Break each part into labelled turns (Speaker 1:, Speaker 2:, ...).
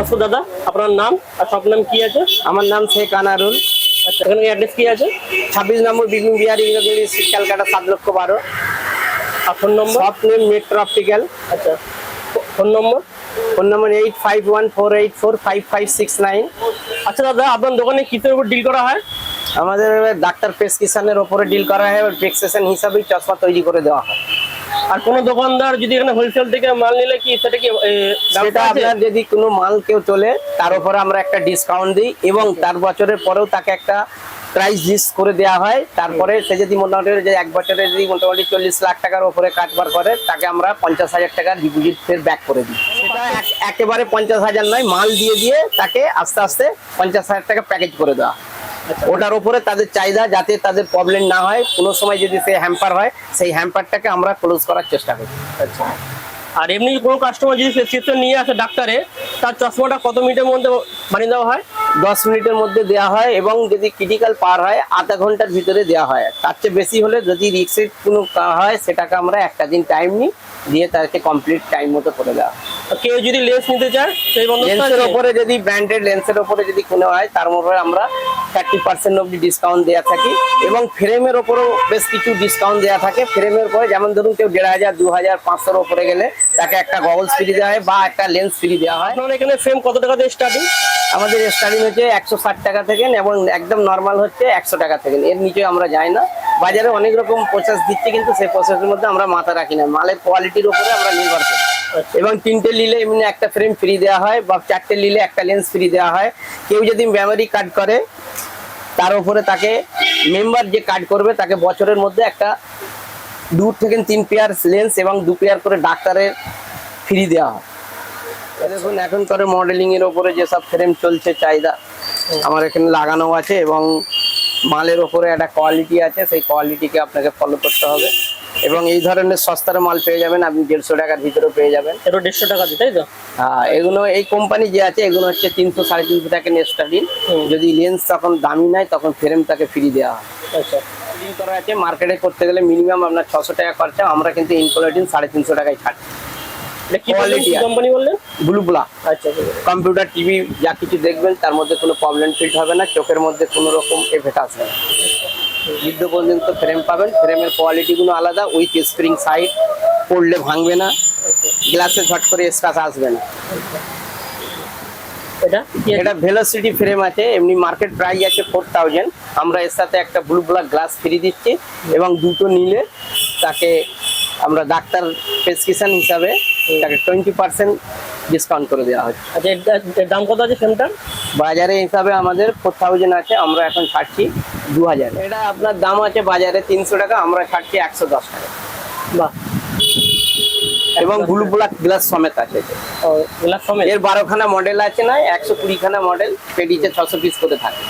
Speaker 1: নমস্কার দাদা আপনার নাম আর সব নাম কি আছে?
Speaker 2: আমার নাম শেখ আনারুল।
Speaker 1: আচ্ছা এখানে অ্যাড্রেস কি আছে?
Speaker 2: ছাব্বিশ নম্বর বিপিন বিহারি ইন্দ্রগিরি ক্যালকাটা সাত লক্ষ বারো।
Speaker 1: আর phone number
Speaker 2: shop name metro optical
Speaker 1: আচ্ছা। Phone number
Speaker 2: phone number eight five one four eight four five five six nine
Speaker 1: আচ্ছা দাদা আপনার দোকানে কিসের উপর ডিল করা হয়?
Speaker 2: আমাদের ডাক্তার প্রেসক্রিপশনের ওপরে ডিল করা হয় প্রেসক্রিপশন হিসাবেই চশমা তৈরি করে দেওয়া হয়।
Speaker 1: আর কোনো দোকানদার যদি এখানে হোলসেল থেকে মাল নিলে কি সেটা কি
Speaker 2: সেটা? আপনার যদি কোনো মাল কেউ তোলে তার উপরে আমরা একটা ডিসকাউন্ট দিই এবং তার বছরের পরেও তাকে একটা প্রাইস লিস্ট করে দেওয়া হয় তারপরে সে যদি মোটামুটি যে এক বছরে যদি মোটামুটি চল্লিশ লাখ টাকার উপরে কাজবার করে তাকে আমরা পঞ্চাশ হাজার টাকা ডিপোজিট ফের ব্যাক করে দিই সেটা একেবারে পঞ্চাশ হাজার নয় মাল দিয়ে দিয়ে তাকে আস্তে আস্তে পঞ্চাশ হাজার টাকা প্যাকেজ করে দেওয়া। ওটার উপরে তাদের চাহিদা যাতে তাদের প্রবলেম না হয়। কোনো সময় যদি সে হ্যাম্পার হয় সেই হ্যাম্পারটাকে আমরা ক্লোজ করার চেষ্টা করি।
Speaker 1: আচ্ছা। আর এমনি কোনো কাস্টমার যদি প্রেসক্রিপশন নিয়ে আসে ডাক্তারে তার চশমাটা কত মিনিটের মধ্যে বানিয়ে দেওয়া হয়?
Speaker 2: দশ মিনিটের মধ্যে দেওয়া হয় এবং যদি ক্রিটিক্যাল পার হয় আধা ঘণ্টার ভিতরে দেওয়া হয়। তার চেয়ে বেশি হলে যদি রিক্সের কোনো হয় সেটাকে আমরা একটা দিন টাইম নিই দিয়ে তাকে কমপ্লিট টাইম মতো করে দেওয়া।
Speaker 1: কেউ যদি লেন্স নিতে চায় সেই
Speaker 2: লেন্সের ওপরে যদি ব্র্যান্ডেড লেন্সের ওপরে যদি কোনো হয় তার উপরে আমরা থার্টি পার্সেন্ট অব্দি ডিসকাউন্ট দেওয়া থাকি এবং ফ্রেমের ওপরেও বেশ কিছু ডিসকাউন্ট দেওয়া থাকে। ফ্রেমের উপরে যেমন ধরুন কেউ দেড় হাজার দু হাজার পাঁচশোর ওপরে গেলে তাকে একটা গগলস ফ্রি দেওয়া হয় বা একটা লেন্স ফ্রি দেওয়া হয়।
Speaker 1: আপনার এখানে ফ্রেম কত টাকা দিয়ে স্টার্টিং
Speaker 2: আমাদের স্টার্টিং হচ্ছে একশো ষাট টাকা থেকে এবং একদম নর্মাল হচ্ছে একশো টাকা থেকে এর নিচে আমরা যাই না। বাজারে অনেক রকম প্রসেস দিচ্ছে কিন্তু সেই প্রসেসের মধ্যে আমরা মাথা রাখি না। মালের কোয়ালিটির উপরে আমরা নির্ভর করি। এবং তিনটে নিলে এমনি একটা ফ্রেম ফ্রি দেওয়া হয় বা চারটে নিলে একটা লেন্স ফ্রি দেওয়া হয়। কেউ যদি মেমোরি কার্ড করে তার উপরে তাকে মেম্বার যে কাজ করবে, তাকে বছরের মধ্যে একটা দু থেকে তিন পেয়ার লেন্স এবং দু পেয়ার করে ডাক্তারের ফ্রি দেওয়া হয়। দেখুন, এখন করে মডেলিং এর ওপরে যেসব ফ্রেম চলছে, চাহিদা আমার এখানে লাগানো আছে এবং মালের ওপরে একটা কোয়ালিটি আছে, সেই কোয়ালিটিকে আপনাকে ফলো করতে হবে। এবং এই ধরনের সস্তার মাল পেয়ে যাবেন আপনি দেড়শো টাকার ভিতরেও পেয়ে যাবেন।
Speaker 1: এটা দেড়শো টাকা দিয়ে তাই তো?
Speaker 2: হ্যাঁ এগুলো এই কোম্পানি যে আছে এগুলো হচ্ছে তিনশো সাড়ে তিনশো টাকা স্টার্টিং।
Speaker 1: দিন
Speaker 2: যদি লেন্স তখন দামি নেয় তখন ফ্রেম তাকে ফ্রি দেওয়া হয়।
Speaker 1: আচ্ছা।
Speaker 2: করা আছে মার্কেটে করতে গেলে মিনিমাম আপনার ছশো টাকা খরচা আমরা কিন্তু ইনকোলেটিন সাড়ে তিনশো টাকায় ছাড়ি
Speaker 1: এটা কি কোম্পানি বললেন?
Speaker 2: ব্লুব্লা
Speaker 1: আচ্ছা
Speaker 2: কম্পিউটার টিভি যা কিছু দেখবেন তার মধ্যে কোনো প্রবলেম ফিট হবে না চোখের মধ্যে কোনো রকম এফেক্ট আসবে না। বৃদ্ধ পর্যন্ত ফ্রেম পাবেন ফ্রেমের কোয়ালিটিগুলো আলাদা উইথ স্প্রিং সাইড পড়লে ভাঙবে না গ্লাসে ঝট করে স্ক্রাচ আসবে না।
Speaker 1: এটা?
Speaker 2: এটা ভেলোসিটি ফ্রেম আছে এমনি মার্কেট প্রাইস আছে ফোর থাউজেন্ড আমরা এর সাথে একটা ব্লু ব্ল্যাক গ্লাস ফ্রি দিচ্ছি এবং দুটো নিলে তাকে আমরা ডাক্তার প্রেসক্রিপশন হিসাবে তাকে টোয়েন্টি পার্সেন্ট ডিসকাউন্ট করে দেওয়া হচ্ছে
Speaker 1: আচ্ছা এর- দাম কত আছে ফ্রেমটার
Speaker 2: বাজারে হিসাবে আমাদের ফোর থাউজেন্ড আছে আমরা এখন ছাড়ছি দু হাজার এটা আপনার দাম আছে বাজারে তিনশো টাকা আমরা ছাড়ছি একশো দশ টাকা।
Speaker 1: বাহ।
Speaker 2: এবং ব্লু ব্ল্যাক গ্লাস সমেত আছে।
Speaker 1: গ্লাস সমেত?
Speaker 2: এর বারোখানা মডেল আছে না একশো কুড়িখানা মডেল পেডিতে ছশো পিস করে থাকে।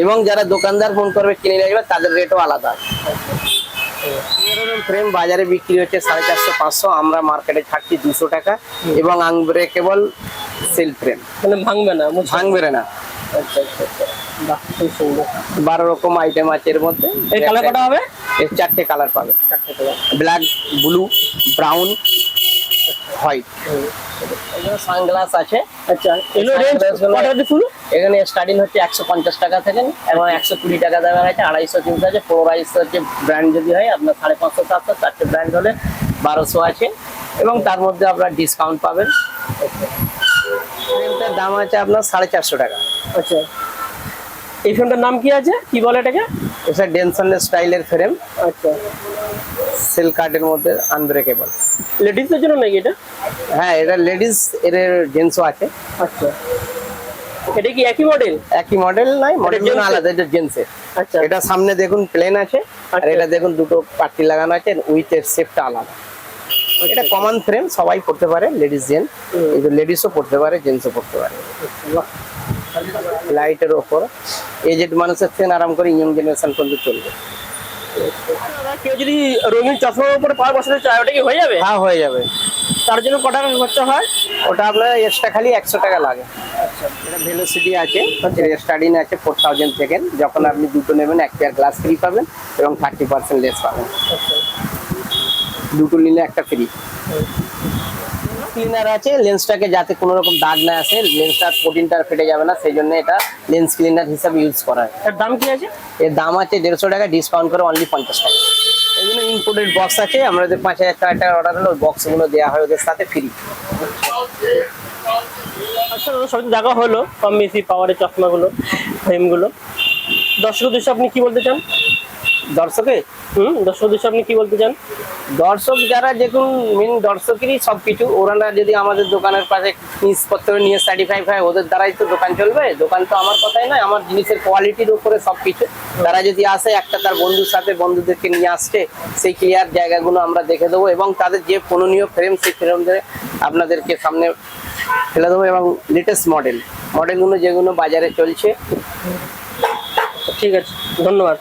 Speaker 2: এবং যারা দোকানদার ফোন করবে কিনে নিয়ে যাবে তাদের রেটও আলাদা আছে। ফ্রেম বাজারে বিক্রি হচ্ছে সাড়ে চারশো পাঁচশো আমরা মার্কেটে ছাড়ছি দুশো টাকা এবং আনব্রেকেবল সেল ফ্রেম
Speaker 1: মানে ভাঙবে না
Speaker 2: ভাঙবে না।
Speaker 1: আচ্ছা আচ্ছা আচ্ছা।
Speaker 2: বারো রকম আইটেম আছে এর মধ্যে।
Speaker 1: এই কালার কটা হবে?
Speaker 2: এর চারটে কালার পাবে।
Speaker 1: চারটে colour
Speaker 2: black blue brown white sunglass আছে।
Speaker 1: আচ্ছা এগুলো রেঞ্জ থেকে শুরু?
Speaker 2: এখানে স্টার্টিং হচ্ছে একশো পঞ্চাশ টাকা থেকে এবং একশো কুড়ি টাকা দেওয়া হয়েছে আড়াইশো তিনশো আছে পোলারাইজ হচ্ছে ব্র্যান্ড যদি হয় আপনার সাড়ে পাঁচশো সাতশো চারটে ব্র্যান্ড হলে বারোশো আছে। এবং তার মধ্যে আপনার ডিসকাউন্ট পাবেন। ফ্রেমটার দাম আছে আপনার সাড়ে চারশো টাকা।
Speaker 1: আচ্ছা। এই ফ্রেমটার নাম কি আছে? কি বলে এটাকে?
Speaker 2: এটা ডেনসনের স্টাইলের ফ্রেম
Speaker 1: আচ্ছা।
Speaker 2: সেল কার্ডের মধ্যে আনব্রেকেবল
Speaker 1: লেডিসদের জন্য নাকি এটা?
Speaker 2: হ্যাঁ এটা লেডিস এর জেন্টসও আছে।
Speaker 1: আচ্ছা। এটা কি একই মডেল
Speaker 2: একই মডেল নয় মডেল
Speaker 1: এর?
Speaker 2: আলাদা এটা জেন্টসের
Speaker 1: আচ্ছা।
Speaker 2: এটা সামনে দেখুন প্লেন আছে আর
Speaker 1: আচ্ছা।
Speaker 2: এটা দেখুন দুটো পার্টি লাগানো আছে উইথ এর শেপটা আলাদা। এটা কমন ফ্রেম সবাই পড়তে পারে লেডিস জেন্টস। কিন্তু লেডিসও পড়তে পারে জেন্টসও পড়তে পারে। লাইটের ওপর। এজেড মানুষের ট্রেন আরাম করে ইয়ং জেনারেশন পর্যন্ত চলবে।
Speaker 1: কেউ যদি রঙিন চশমার উপরে পাওয়ার বসাতে চায় ওটা কি হয়ে যাবে?
Speaker 2: হ্যাঁ হয়ে যাবে।
Speaker 1: তার জন্য ক টাকা খরচা হয়?
Speaker 2: ওটা আপনার এক্সট্রা খালি একশো টাকা লাগে। এটা ভেলোসিটি আছে আছে ফোর থাউজেন্ড সেকেন্ড যখন আপনি দুটো নেবেন এক পেয়ার গ্লাস ফ্রি পাবেন এবং থার্টি পার্সেন্ট লেস পাবেন। দুটো নিলে একটা ফ্রি ক্লিনার আছে লেন্সটাকে যাতে কোনো রকম দাগ না আসে লেন্সটার প্রোটিনটা ফেটে যাবে না সেই জন্য এটা লেন্স ক্লিনার হিসাবে ইউজ করা হয়।
Speaker 1: এর দাম কি আছে?
Speaker 2: এর দাম আছে দেড়শো টাকা ডিসকাউন্ট করে অনলি পঞ্চাশ টাকা। এগুলো ইম্পোর্টেড বক্স আছে আমাদের পাঁচ হাজার টাকা অর্ডার হলে ওই বক্সগুলো দেওয়া হয় ওদের সাথে ফ্রি
Speaker 1: আচ্ছা সব দেখা হলো কম বেশি পাওয়ারের চশমাগুলো ফ্রেমগুলো দর্শক উদ্দেশ্যে আপনি কি বলতে চান?
Speaker 2: দর্শকে?
Speaker 1: হুম দর্শক উদ্দেশ্যে আপনি কি বলতে চান?
Speaker 2: দর্শক যারা দেখুন মেন দর্শকেরই সব কিছু ওরা যদি আমাদের দোকানের পাশে জিনিসপত্র নিয়ে স্যাটিফাই হয় ওদের দ্বারাই তো দোকান চলবে। দোকান তো আমার কথাই নয় আমার জিনিসের কোয়ালিটির উপরে সব কিছু তারা যদি আসে একটা তার বন্ধুর সাথে বন্ধুদেরকে নিয়ে আসছে সেই ক্লিয়ার জায়গাগুলো আমরা দেখে দেবো এবং তাদের যে ফোননীয় ফ্রেম সেই ফ্রেম ধরে আপনাদেরকে সামনে ফেলে দেবো এবং লেটেস্ট মডেল মডেলগুলো যেগুলো বাজারে চলছে।
Speaker 1: ঠিক আছে ধন্যবাদ।